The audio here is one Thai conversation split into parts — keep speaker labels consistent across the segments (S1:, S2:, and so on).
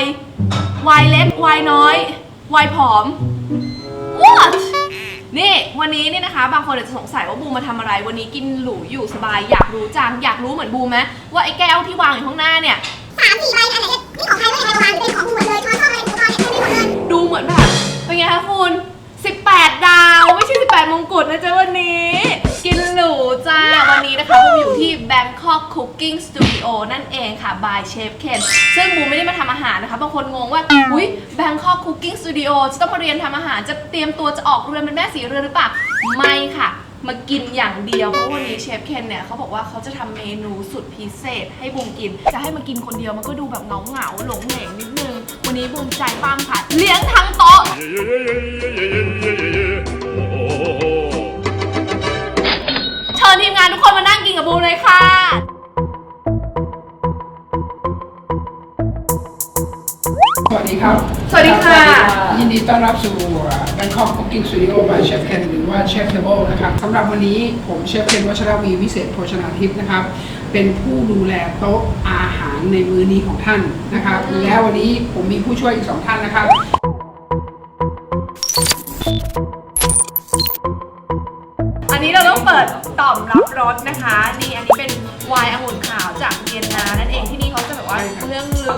S1: น์ไวน์เล็กไวน์น้อยไวน์ผอม what นี่วันนี้เนี่ยนะคะ บางคนอาจจะสงสัยว่าบูมมาทำอะไร วันนี้กินหรูอยู่สบาย อยากรู้จัง อยากรู้เหมือนบูมไหมว่าไอ้แก้วที่วางอยู่ข้างหน้าเนี่ย
S2: สามสี่ใบอันไหนเนี่ยนี่ของใครไม่ใครวางหรือเป็นของคุณหมดเลยช้อนซ่อมอะไรอุปกรณ์เนี่ยเต็มไปหมดเลย
S1: ดูเหมือนแบบเป็นไงคะคุณ 18 ดาว ไม่ใช่ 18 มงกุฎนะจ๊ะวันนี้ กินหรูจ้า วันนี้นะคะบูมอยู่ที่ Bangkok Cooking Studio นั่นเองค่ะ by Chef Ken ซึ่งบูมไม่ได้มาทำอาหารนะคะ บางคนงงว่า อุ้ย Bangkok Cooking Studio จะต้องมาเรียนทำอาหาร จะเตรียมตัวจะออกเรือนเป็นแม่สีเรือนหรือเปล่า ไม่ค่ะ มากินอย่างเดียว เพราะวันนี้เชฟเคนเนี่ยเขาบอกว่าเขาจะทำเมนูสุดพิเศษ ให้บูมกิน จะให้มากินคนเดียวมันก็ดูแบบเหงาเหงาๆหลงเหลงนิดนึง วันนี้บูมใจปั้มค่ะ เลี้ยงทั้งโต๊ะ ญทีมงานทุกคนมานั่งกินกับบูมเลยค่ะ
S3: สวัสดีครับ
S1: สวัสดีค่ะ
S3: ยินดีต้อนรับสู่ Bangkok Cooking Studio by Chef Ken หรือว่า Chef Table นะครับสำหรับวันนี้ผมเชฟเคนวัชรวีวิเศษโภชนาทิพย์นะครับ เป็นผู้ดูแลโต๊ะอาหารในมื้อนี้ของท่านนะครับ แล้ววันนี้ผมมีผู้ช่วยอีกสองท่านนะครับ
S1: เราต้องเปิดต่อมรับรสนะคะ นี่อันนี้เป็นไวน์องุ่นขาวจากเวียนนานั่นเองที่นี่เขาจะแบบว่า
S3: ใช่ครับ
S1: เรื่องลือ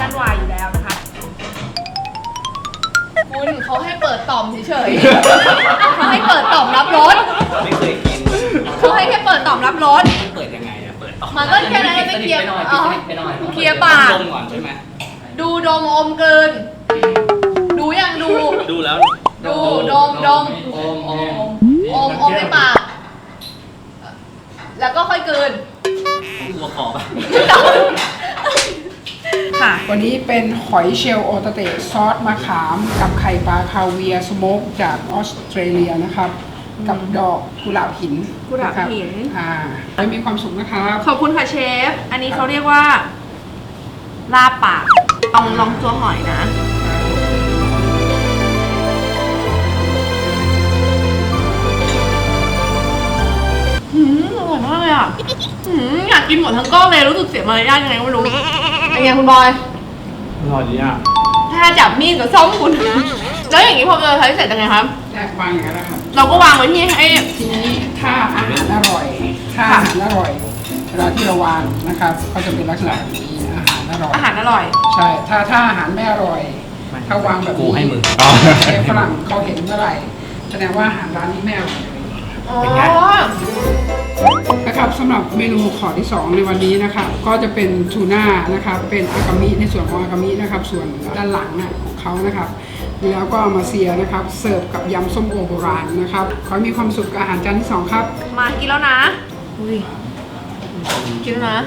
S1: ด้านไวน์อยู่แล้วนะคะ คุณเขาให้เปิดต่อมเฉยๆเขาให้เปิดต่อมรับรส
S4: ไม่เคยกิน
S1: เขาให้แค่เปิดต่อมรับรส
S4: มันเปิดยังไงอะเปิดต่อ
S1: มันก็แค่นั้น
S4: ไม่
S1: ไม่
S4: เค
S1: เคลี
S4: ลี
S1: ย
S4: ย
S1: ร์
S4: ร์ไปหน่อย
S1: อ๋อ
S4: ปิดไปหน่อย
S1: เคลียร์ปาก
S4: ดมก่อนใช่ไหม
S1: ดูดมอมกลืน ดูยังดู
S4: ดูแล้ว
S1: ดูดมดม
S4: โอมโอม
S1: อมอมในปาก
S4: อปะ
S1: ค่ะ
S3: วันนี้เป็นหอยเชลล์โอตาเตะซอสมะขาม กับไข่ปลาคาเวียร์สโมกจากออสเตรเลียนะครับ กับดอกกุหลาบหิน
S1: กุหลาบหินะ
S3: ครับอ่าให้มีความสุขนะครับ
S1: ขอบคุณค่ะเชฟ อันนี้เขาเรียกว่า ลาบปากลองลองตัวหอยนะ หืมอร่อยมาก เลยอะหืมอยากกินหมดทั้งก้อนเลยรู้สึกเสียมารยาทยังไงก็ไม่รู้เป็นไงคุณบอย
S4: อร่อยดีอะ
S1: ถ้าจับมีดกับซ่อมคุณ แล้วอย่างนี้พอเราใช้เสร็จยังไงครับ
S3: แยกวางอย่างนั้นนะครับ
S1: เราก็วางไว้ที่ให้
S3: ทีนี้ถ้าอาหารอร่อย ถ้าอาหารอร่อย เวลาที่เราวางนะครับก็จะเป็นลักษณะแบบนี้อาหารอร่อย
S1: อาหารอร่อย
S3: ใช่ ถ้าถ้าอาหารไม่อร่อย ถ้าวางแบบ
S4: กู
S3: นี้
S4: ให้มึง
S3: เชฟฝรั่งเขาเห็นเมื่อไหร่แสดงว่าอาหารร้านนี้ไม่อร่อย
S1: อ๋อ
S3: นะครับสำหรับเมนูขอที่ 2 ในวันนี้นะครับก็จะเป็นทูน่านะครับเป็นอากามิในส่วนของอากามินะครับส่วนด้านหลังน่ะของเขานะครับแล้วก็เอามาเซียนะครับเสิร์ฟกับยำส้มโอโบราณนะครับขอให้มีความสุขกับอาหารจานที่2ครับ
S1: มากินแล้วนะอุ้ยกินแล้วนะ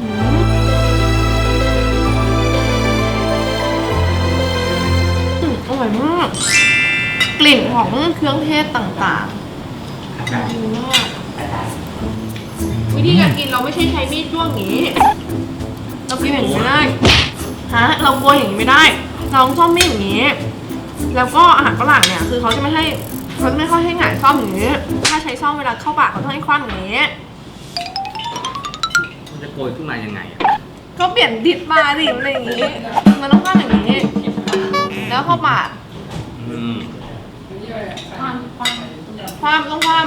S1: อืมอืมอร่อยมาก กลิ่นของเครื่องเทศต่างๆดีมากวิธีการกินเราไม่ใช่ใช้มีดจ้วงอย่างนี้ เรากินอย่างนี้ไม่ได้ฮะเรากลัวอย่างนี้ไม่ได้เราต้องซ่อมมีดอย่างนี้ แล้วก็อาหารฝรั่งเนี่ยคือเขาจะไม่ให้เขาจะไม่ค่อยให้หงายซ่อมอย่างนี้ ถ้าใช้ซ่อมเวลาเข้าปากเขาต้องให้คว้างอย่างนี้
S4: มันจะโกยขึ้นมายังไงอะ
S1: ก็เปลี่ยนดิดมาดิอะไรอย่างนี้ มันต้องคว้างอย่างนี้ แล้วเข้าปาก
S4: อืม
S1: ความต้องความ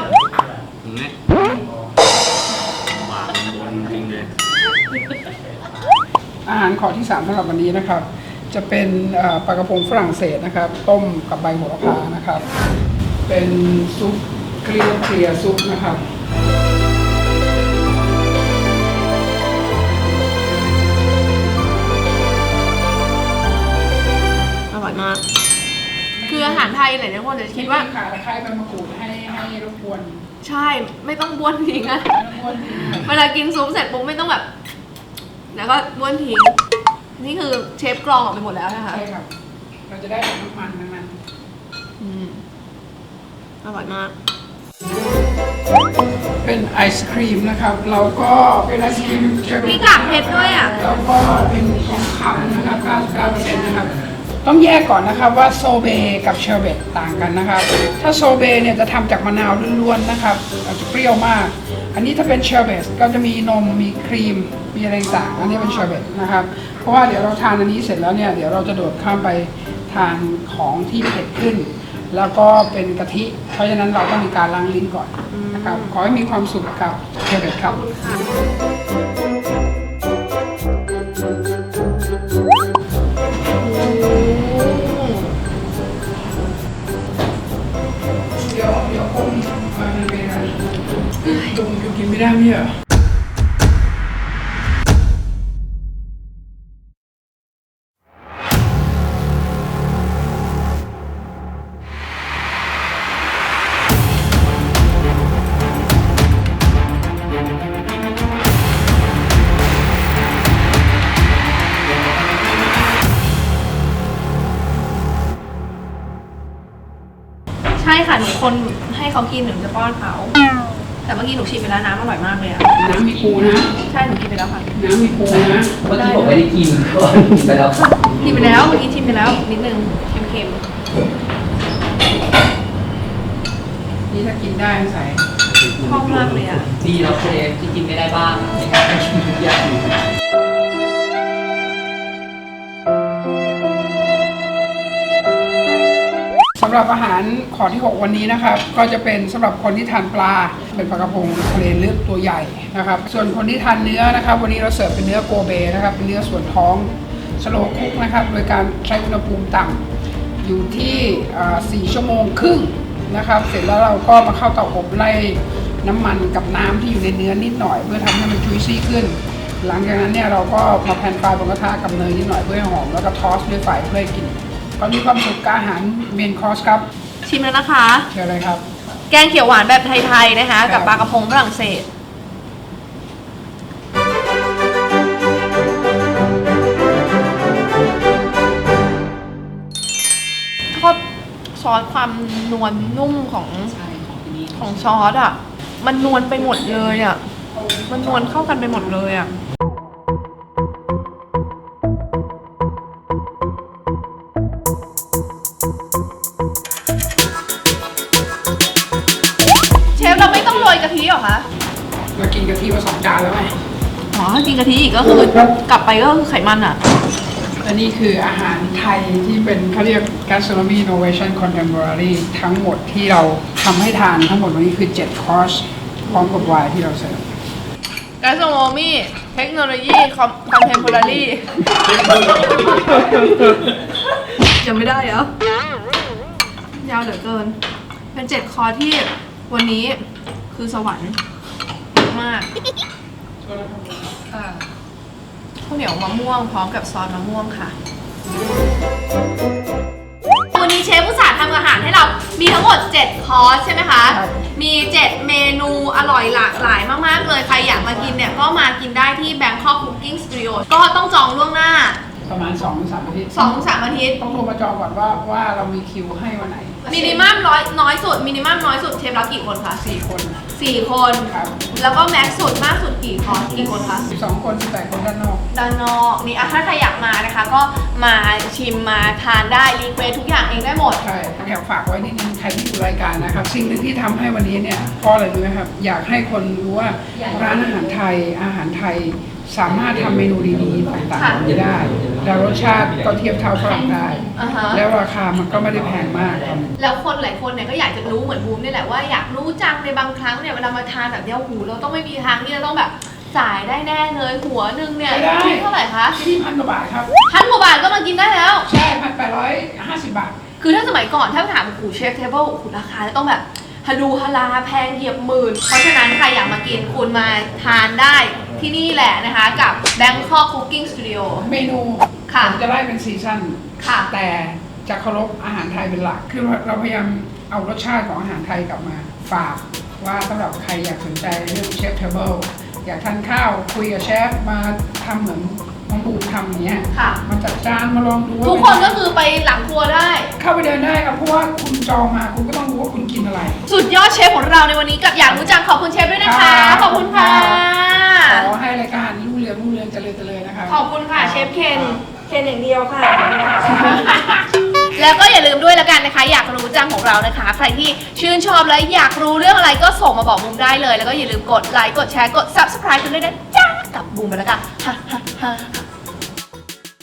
S4: ถึงไหมวานบนจริงเลย
S3: อาหารขอที่3สำหรับวันนี้นะครับ จะเป็นเอ่อปลากระพงฝรั่งเศสนะครับ ต้มกับใบโหระพานะครับ เป็นซุปเกลียวเคลียร์ซุปนะครับ
S1: คืออาหารไทยหลายๆคนจะคิดว่า
S3: ขาตะไคร้ใบมะกรูดให้ให้รบกวน
S1: ใช่ไม่ต้องบ้วนทิ้งอะ
S3: รบกวนทีนะ
S1: เวลากินซุปเสร็จปุ๊บไม่ต้องแบบ แล้วก็บ้วนทิ้ง นี่คือเชฟกรองออกไปหมดแล้วนะคะ
S3: ใช่ครับเราจะได้แต่น้ำมันทั้งนั้น
S1: อืมอร่อยมาก
S3: เป็นไอศครีมนะครับ เราก็เป็นไอศครีมเชอร์
S1: มี
S3: รี่
S1: กากเพชรด้วยอะ
S3: แล้วก็เป็นของขำนะครับ 99%นะครับ ต้องแยกก่อนนะครับว่าโซเบกับเชอร์เบตต่างกันนะครับ ถ้าโซเบเนี่ยจะทำจากมะนาวล้วนๆนะครับอาจจะเปรี้ยวมาก อันนี้ถ้าเป็นเชอร์เบตก็จะมีนมมีครีมมีอะไรต่างอันนี้เป็นเชอร์เบตนะครับ เพราะว่าเดี๋ยวเราทานอันนี้เสร็จแล้วเนี่ยเดี๋ยวเราจะโดดข้ามไปทานของที่เผ็ดขึ้น แล้วก็เป็นกะทิ เพราะฉะนั้นเราต้องมีการล้างลิ้นก่อนนะครับขอให้มีความสุขกับเชอร์เบตครับ ย
S1: ใช่ค่ะหนูคนให้เขากินหนูจะป้อนเขา แต่เมื่อกี้หนูชิมไปแล้วน้ำอร่อยมากเลยอะ
S3: น้ำมีปูนะ
S1: ใช่หนูกินไปแล้วค่ะ
S3: น้ำมีปูนะ
S5: เมื่อกี้ผมไม่ได้กินก็ไปแล้วครับ
S1: กินไปแล้วเมื่อกี้ชิมไปแล้วนิดนึงเค็ม
S3: นี่ถ้ากินได้ใส่
S1: ๆชอบมากเลยอะ
S5: ดีแล้วเชฟที่กินไม่ได้บ้างในการกินทุกอย่างำ
S3: หรับอาหารขอที่ 6 วันนี้นะครับ ก็จะเป็นสำหรับคนที่ทานปลาเป็นปลากระพงทะเลลึกตัวใหญ่นะครับ ส่วนคนที่ทานเนื้อนะครับ วันนี้เราเสิร์ฟเป็นเนื้อโกเบนะครับเป็นเนื้อส่วนท้องสโลคุกนะครับ โดยการใช้อุณหภูมิต่ำอยู่ที่ 4 ชั่วโมงครึ่งนะครับ เสร็จแล้วเราก็มาเข้าเตาอบไล่น้ำมันกับน้ำที่อยู่ในเนื้อนิดหน่อย เพื่อทำให้มันจุยซี่ขึ้น หลังจากนั้นเนี่ยเราก็มาแผ่นปลาบนกระทะกับเนยนิดหน่อยเพื่อให้หอมแล้วก็ทอสด้วยไฟเพื่อให้กิน ก็มีความสุขกับอาหารเมนคอร์สครับ
S1: ชิมแล้วนะคะ
S3: เชิญเลยครับ
S1: แกงเขียวหวานแบบไทย ๆ นะคะกับปลากระพงฝรั่งเศส ชอบซอสความนวลนุ่มของ
S5: ใช่ของที่นี่
S1: ของซอสอะ มันนวลไปหมดเลยอะ มันนวลเข้ากันไปหมดเลยอะ
S3: จานแล้วไง
S1: อ๋อถ้ากินกะทิอีกก็คือกลับไปก็คือไขมันอะ
S3: และนี่คืออาหารไทยที่เป็นเขาเรียก gastronomy innovation contemporary ทั้งหมดที่เราทำให้ทานทั้งหมดวันนี้คือ 7 คอร์สพร้อมกับไวน์ที่เราเสิร์ฟ
S1: กาสโมมี่เทคโนโลยีคอมคอนเทมพอรารียังไม่ได้เหรอ ยาวเหลือเกิน เป็นเจ็ดคอร์สที่วันนี้คือสวรรค์ มากค่ะข้าวเหนียวมะม่วงพร้อมกับซอสมะม่วงค่ะ วันนี้เชฟผู้สาห์ทำอาหารให้เรา มีทั้งหมด 7 คอร์สใช่ไหมคะ
S3: ครับ
S1: มี 7 เมนูอร่อยหลากหลายมาก ๆ เลย ใครอยากมากินเนี่ย ก็มากินได้ที่ Bangkok Cooking Studio ก็ต้องจองล่วงหน้า
S3: ประมาณ2-3อาทิตย์
S1: 2-3 อาทิตย์
S3: ต้องโทรมาจองก่อนว่าว่าเรามีคิวให้วันไหน
S1: มินิมัมร้อยน้อยสุด มินิมัมน้อยสุดเชฟรับกี่คนคะ
S3: 4คน
S1: สี่คน
S3: ครับ
S1: แล้วก็แม็กซ์สุดมากสุดกี่คอร์สกี่คนคะ
S3: 12 คน 18 คนด้านนอก
S1: ด้านนอกนี่อะถ้าใครอยากมานะคะ ก็มาชิมมาทานได้รีเควสทุกอย่างเองได้หมด
S3: ใช่อยากฝากไว้นิดนึงใครที่ดูรายการนะครับ สิ่งหนึ่งที่ทำให้วันนี้เนี่ยเพราะอะไรรู้ไหมครับ อยากให้คนรู้ว่าร้านอาหารไทยอาหารไทย สามารถทำเมนูดีๆต่างๆแบบนี้ได้ แล้วรสชาติก็เทียบเท่าฝรั่งได้
S1: อ่าฮะ
S3: แล้วราคามันก็ไม่ได้แพงมากครับ
S1: แล้วคนหลายคนเนี่ยก็อยากจะรู้เหมือนบูมนี่แหละว่าอยากรู้จังในบางครั้งเนี่ยเวลามาทานแบบเนี้ยโอ้โหูเราต้องไม่มีทางที่จะต้องแบบจ่ายได้แน่เลยหัวหนึงเนี่ย
S3: ไม่ได้
S1: คิดเท่าไหร่คะ
S3: ที่นี่พันกว่าบาทครับ
S1: พันกว่าบาทก็มากินได้แล้ว
S3: ใช่พันแปดร้อยห้าสิบบาท
S1: คือถ้าสมัยก่อนถ้าถามโอ้โหูเชฟเทเบิลโอ้โหูราคาจะต้องแบบฮาดูฮาลาแพงเหยียบหมื่น เพราะฉะนั้นใครอยากมากินคุณมาทานได้ ที่นี่แหละนะคะกับ Bangkok Cooking Studio
S3: เมนู
S1: ค่ะ
S3: ผมจะไล่เป็นซีซั่น
S1: ค่ะ
S3: แต่จะเคารพอาหารไทยเป็นหลัก คือเราพยายามเอารสชาติของอาหารไทยกลับมา ฝากว่าสำหรับใครอยากสนใจเรื่องเชฟเทเบิลอยากทานข้าวคุยกับเชฟมาทำเหมือนน้องบูมทำอย่างเงี้ย
S1: ค่ะ
S3: มาจัดจานมาลองดูว่า
S1: ทุกคนก็คือไปหลังครัวได้
S3: เข้าไปเดินได้ครับเพราะว่าคุณจองมาคุณก็ต้องรู้ว่าคุณกินอะไร
S1: สุดยอดเชฟของเราในวันนี้กับอยากรู้จังขอบคุณเชฟด้วยนะคะ
S3: ครับ
S1: ขอบคุณค่ะ
S3: ขอให้รายการรุ่งเรืองรุ่งเรืองเจริญเจริญนะครับ
S1: ขอบคุณค่ะเชฟเคนเคนอย่างเดียวค่ะ
S3: จ
S1: แล้วก็อย่าลืมด้วยละกันนะคะ อยากรู้จังของเรานะคะ ใครที่ชื่นชอบและอยากรู้เรื่องอะไรก็ส่งมาบอกบูมได้เลย แล้วก็อย่าลืมกดไลค์กดแชร์กด subscribe กันด้วยนะจ้ากับบูมไปแล้วกันฮ่าฮ่าฮ่า